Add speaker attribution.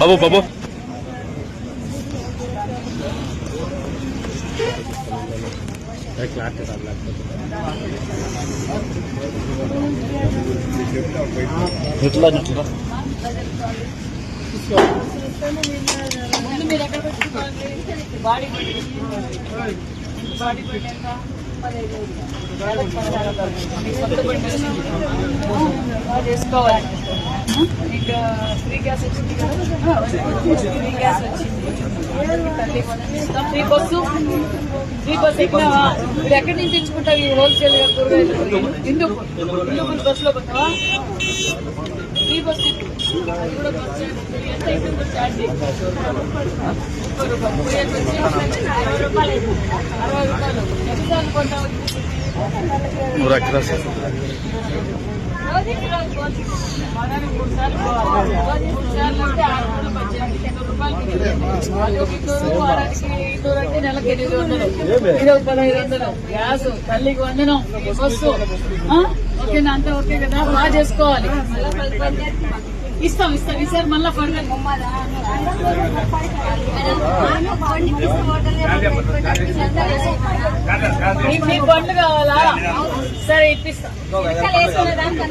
Speaker 1: Babo babo. एक लाख के साथ लाख निकला निकला मेरा చేసుకోవాలి మీకు ఫ్రీ గ్యాస్ వచ్చింది కదా ఫ్రీ గ్యాస్ వచ్చింది ఫ్రీ బస్సు ఫ్రీ బస్సు ఎక్కినావా ఇప్పుడు ఎక్కడి నుంచి తెచ్చుకుంటావు ఈ హోల్సేల్ కూరగాయలు ఎందుకు ఎందుకు బస్సులో పోతావా ఫ్రీ బస్ అది కూడా బస్ ఛార్జ్ ఎంత అవుతుందో ఛార్జ్ ముప్పై రూపాయలు పోయేకి వచ్చి అరవై రూపాయలు అయింది. అరవై రూపాయలు ఎన్నిసార్లు కొంటావు
Speaker 2: పూరా క్రాస్
Speaker 1: రోజుకి రోజు పోతుంది. వారానికి మూడు సార్లు పోవాలి. రోజుకి మూడు సార్లు అంటే ఆరు వందలు పద్దెనిమిది వందల రూపాయలు మిగులుతుంది. అది ఒక ఇద్దరు వారానికి ఎనిమిది వందలు. పదహైదు వందలు. గ్యాస్ తల్లికి వందనం. ఈ బస్సు ఓకేనా? అంతా ఓకే కదా? బాగా చేసుకోవాలి. ఇస్తాం ఇస్తాం. ఈసారి మళ్ళీ ఫర్దర్ మీ మీకు కావాలా? సరే ఇప్పిస్తాం.